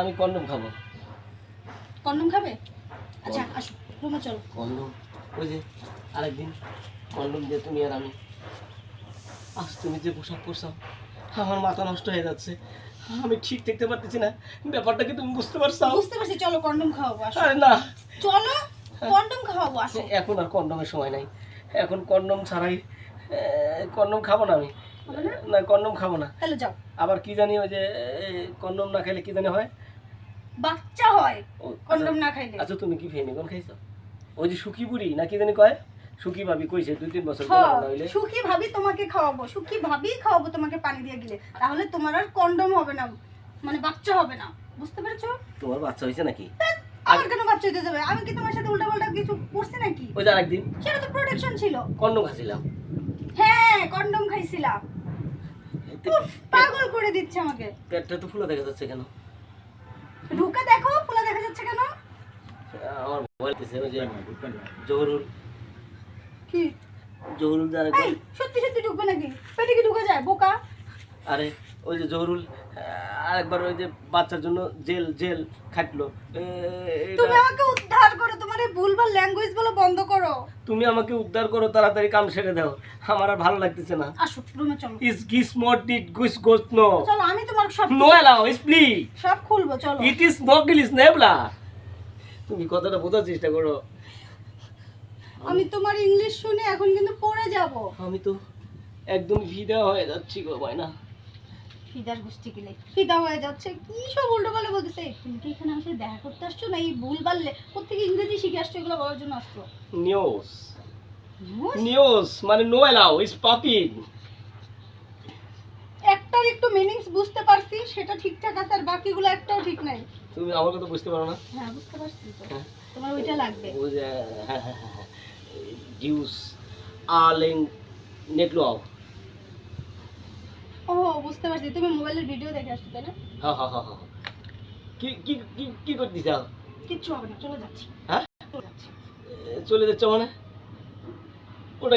আমি কন্ডম খাব। কন্ডম খাবে? আচ্ছা আসো রুমে চলো। কন্ডম ওই যে আরেকদিন কন্ডম দিয়ে তুমি আর আমি। আজ তুমি যে পোশাক পরছাও আমার মাথা নষ্ট হয়ে যাচ্ছে। আমি ঠিক দেখতে পারতেছি না। ব্যাপারটা কি তুমি বুঝতে পারছ? বুঝতে পারছি চলো কন্ডম খাওয়াবো আসো। আরে না। চলো কন্ডম খাওয়াবো আসো। এখন আর কন্ডমের সময় নাই। এখন কন্ডম ছাড়াই কন্ডম খাব না আমি। না? না কন্ডম খাব না। তাহলে যাও। আবার কি জানি ওই যে কন্ডম না খেলে কি জানি হয়? বাচ্চা হয় ও, কন্ডম আচ্ছা, না খাইলে। আচ্ছা তুমি কি ফেমিকন খাইছো? ওই যে সুখী বুড়ি না কি জানি কয়? সুখী ভাবি কইছে দুই তিন বছর হইলে। সুখী ভাবি তোমাকে খাওয়াবো সুখী ভাবি খাওয়াবো তোমাকে পানি দিয়ে গেলে। তাহলে তোমার আর কন্ডম হবে না মানে বাচ্চা হবে না। বুঝতে পেরেছ? তোমার বাচ্চা হয়েছে নাকি? আমার কেন বাচ্চা হতে যাবে আমি কি তোমার সাথে উল্টা পাল্টা কিছু করছি নাকি? ওই যে আরেকদিন। সেটা তো প্রোটেকশন ছিল। কন্ডম খাচ্ছিলাম হ্যাঁ কন্ডম খাইছিলাম। পাগল করে দিচ্ছে আমাকে। পেটটা তো ফুলে দেখা যাচ্ছে কেন? ঢুকে দেখো ফুলা দেখা যাচ্ছে কেন? আমার বলতেছে যে জহরুল। কি? জহরুল আরেকবার সত্যি সত্যি ঢুকবে নাকি? পেটে কি ঢুকে যায় বোকা? আরে ওই যে জহরুল আরেকবার ওই যে বাচ্চার জন্য জেল জেল খাটলো। তুমি আমাকে উদ্ধার করো তোমার এই ভুলভাল ল্যাঙ্গুয়েজ বন্ধ করো। তুমি আমাকে উদ্ধার করো তাড়াতাড়ি কাম সেরে দাও। আমার আর ভালো লাগতেছে না। আসো রুমে চলো। ইস গিস মট ডিট গুস গোস নো চলো আমি তোমার সব নো এলাও সব খুলবো চলো। ইট ইস নো গিলিস নেবলা তুমি কথাটা বোঝার চেষ্টা করো। আমি তোমার ইংলিশ শুনে এখন কিন্তু পড়ে যাব। আমি তো একদম ভিদা হয়ে যাচ্ছি গো না ফিদার গোষ্ঠী কিলে ফিদা হয়ে যাচ্ছে কি সব উল্টো পাল্টা বলতেছে তুমি কি এখানে আমার সাথে দেখা করতে আসছো না এই ভুল বাললে কোথেকে ইংরেজি শিখে আসছো এগুলো বলার জন্য আসছো নিউজ নিউজ মানে নো এলাও ইস পপিং একটার একটু মিনিংস বুঝতে পারছি সেটা ঠিকঠাক আছে আর বাকিগুলো একটাও ঠিক নাই তুমি আমার কথা বুঝতে পারো না হ্যাঁ বুঝতে পারছি তো হ্যাঁ। তোমার ওইটা লাগবে ওই যে হ্যাঁ হ্যাঁ হ্যাঁ জিউস আলেন নেটলো ও বুঝতে পারছি। তুমি মোবাইলের ভিডিও দেখে আসছো তাই না? কি কি কি কি করতে চাও কিচ্ছু হবে না চলে যাচ্ছি। হ্যাঁ? চলে যাচ্ছি। মানে? ওটা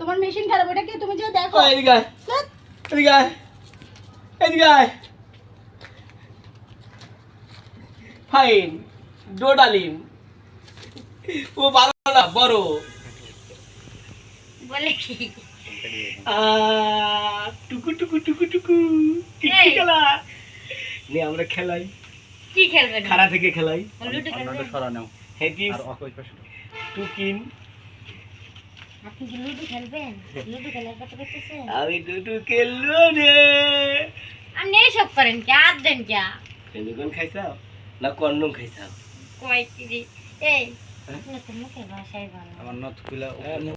তোমার মেশিন খারাপ ওটা কি? তুমি যে দেখো। ও এদিকে আয়, ধ্যাৎ, এদিকে আয়, এদিকে আয়। ফাইন ডোডালিন। ও ভালো না বড়। বলে কি? টুকু টুকু টুকু টুকু। খেলা? নে আমরা খেলাই। কি খেলবে খাড়া থেকে খেলাই। লুডো খেলবে? হেডিস টুকিন। আপনি কি লুডো খেলবেন? লুডো খেলার কথা বলতেছেন? আমি দুটো খেললো রে আপনি এইসব করেন কি? আর দেন কি? ফেমিকন খাইছাও? না কন্ডম খাইছাও? কয় কি এই? আপনি তো মুখে ভাষাই ভালো হ্যাঁ,